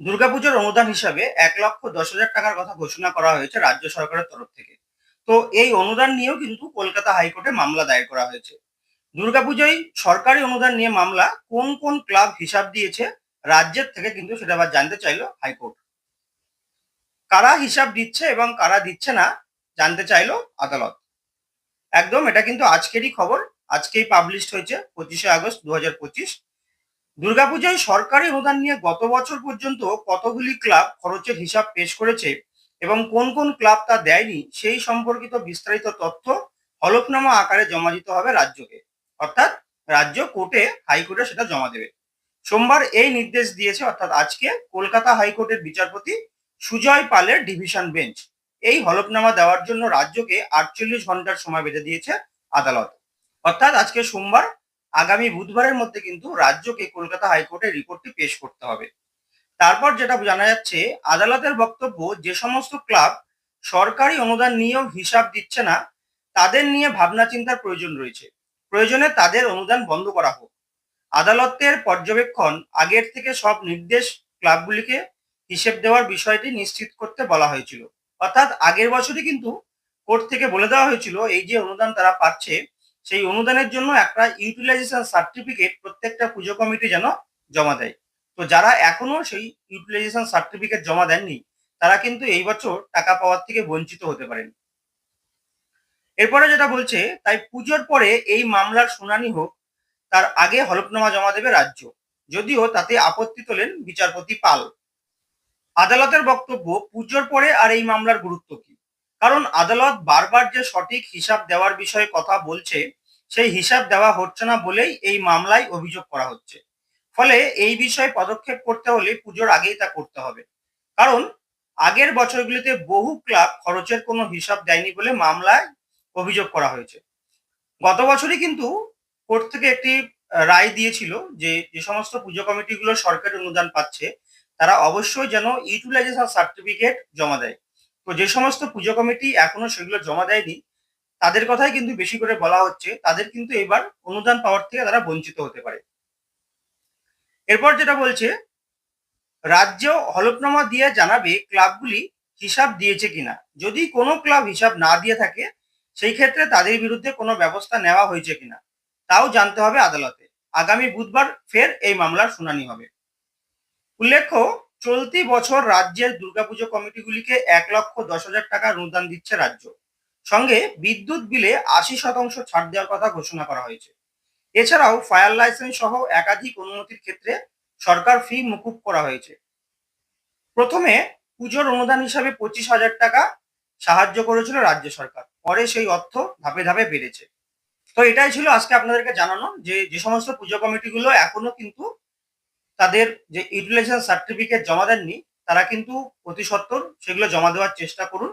দুর্গাপুজোর অনুদান হিসাবে এক লক্ষ দশ হাজার টাকার কথা ঘোষণা করা হয়েছে রাজ্য সরকারের তরফ থেকে। তো এই অনুদান নিয়েও কিন্তু কলকাতা হাইকোর্টে মামলা দায়ের করা হয়েছে। দুর্গাপুজোয় সরকারি অনুদান নিয়ে মামলা কোন কোন ক্লাব হিসাব দিয়েছে রাজ্যের থেকে কিন্তু সেটা আবার জানতে চাইলো হাইকোর্ট। কারা হিসাব দিচ্ছে এবং কারা দিচ্ছে না জানতে চাইলো আদালত। একদম এটা কিন্তু আজকেরই খবর, আজকেই পাবলিশড হয়েছে পঁচিশে আগস্ট দু পঁচিশ। দুর্গাপুজোয় সরকারি অনুদান নিয়ে গত বছর পর্যন্ত কতগুলি ক্লাব খরচের হিসাব পেশ করেছে এবং কোন কোন ক্লাব তা দেয়নি, সেই সম্পর্কিত বিস্তারিত তথ্য হলফনামা আকারে জমা দিতে হবে রাজ্যকে। অর্থাৎ রাজ্য কোর্টে, হাইকোর্টে সেটা জমা দেবে। সোমবার এই নির্দেশ দিয়েছে, অর্থাৎ আজকে কলকাতা হাইকোর্টের বিচারপতি সুজয় পালের ডিভিশন বেঞ্চ। এই হলফনামা দেওয়ার জন্য রাজ্যকে আটচল্লিশ ঘণ্টার সময় বেঁধে দিয়েছে আদালত। অর্থাৎ আজকে সোমবার আগামী বুধবারের মধ্যে কিন্তু রাজ্যকে কলকাতা হাইকোর্টে রিপোর্টটি পেশ করতে হবে। তারপর যেটা জানা যাচ্ছে, আদালতের বক্তব্য, যে সমস্ত ক্লাব সরকারি অনুদান নিয়েও হিসাব দিচ্ছে না, তাদের নিয়ে ভাবনা চিন্তার প্রয়োজন রয়েছে। প্রয়োজনে তাদের অনুদান বন্ধ করা হোক। আদালতের পর্যবেক্ষণ, আগের থেকে সব নির্দেশ ক্লাবগুলিকে হিসেব দেওয়ার বিষয়টি নিশ্চিত করতে বলা হয়েছিল। অর্থাৎ আগের বছরই কিন্তু কোর্ট থেকে বলে দেওয়া হয়েছিল, এই যে অনুদান তারা পাচ্ছে সেই অনুদানের জন্য একটা ইউটিলাইজেশন সার্টিফিকেট প্রত্যেকটা পুজো কমিটি যেন জমা দেয়। তো যারা এখনও সেই ইউটিলাইজেশন সার্টিফিকেট জমা দেননি, তারা কিন্তু এই বছর টাকা পাওয়ার থেকে বঞ্চিত হতে পারেন। এরপরে যেটা বলছে, তাই পুজোর পরে এই মামলার শুনানি হোক, তার আগে হলফনামা জমা দেবে রাজ্য। যদিও তাতে আপত্তি তোলেন বিচারপতি পাল। আদালতের বক্তব্য, পুজোর পরে আর এই মামলার গুরুত্ব কি? কারণ আদালত বারবার যে সঠিক হিসাব দেওয়ার বিষয়ে কথা বলছে সেই হিসাব দেওয়া হচ্ছে না বলেই এই মামলায় অভিযোগ করা হচ্ছে। ফলে এই বিষয়ে পদক্ষেপ করতে হলে পুজোর আগেই তা করতে হবে। কারণ আগের বছরগুলিতে বহু ক্লাব খরচের কোনো হিসাব দেয়নি বলে মামলায় অভিযোগ করা হয়েছে। গত বছরই কিন্তু কোর্ট থেকে একটি রায় দিয়েছিল যে যে সমস্ত পুজো কমিটিগুলো সরকারি অনুদান পাচ্ছে, তারা অবশ্যই যেন ইউটিলাইজেশন সার্টিফিকেট জমা দেয়। তো যে সমস্ত পুজো কমিটি এখনও সেগুলো জমা দেয়নি তাদের কথাই কিন্তু বেশি করে বলা হচ্ছে, তাদের কিন্তু এবার অনুদান পাওয়ার থেকে তারা বঞ্চিত হতে পারে। এরপর যেটা বলছে, রাজ্য হলফনামা দিয়ে জানাবে ক্লাবগুলি হিসাব দিয়েছে কিনা। যদি কোনো ক্লাব হিসাব না দিয়ে থাকে, সেই ক্ষেত্রে তাদের বিরুদ্ধে কোনো ব্যবস্থা নেওয়া হয়েছে কিনা, তাও জানতে হবে আদালতে। আগামী বুধবার ফের এই মামলার শুনানি হবে। উল্লেখ্য, চলতি বছর রাজ্যের দুর্গাপুজো কমিটিগুলিকে এক লক্ষ দশ হাজার টাকা অনুদান দিচ্ছে রাজ্য। সঙ্গে বিদ্যুৎ বিলে আশি শতাংশ ছাড় দেওয়ার কথা ঘোষণা করা হয়েছে। এছাড়াও ফায়ার লাইসেন্স সহ একাধিক অনুমতির ক্ষেত্রে সরকার ফি মুকুব করা হয়েছে। প্রথমে পুজোর অনুদান হিসাবে পঁচিশ হাজার টাকা সাহায্য করেছিল রাজ্য সরকার। পরে সেই অর্থ ধাপে ধাপে বেড়েছে। তো এটাই ছিল আজকে আপনাদেরকে জানানো যে যে সমস্ত পুজো কমিটিগুলো এখনও কিন্তু তাদের যে ইউটিলাইজেশন সার্টিফিকেট জমা দেননি, তারা কিন্তু অতি সত্বর সেগুলো জমা দেওয়ার চেষ্টা করুন।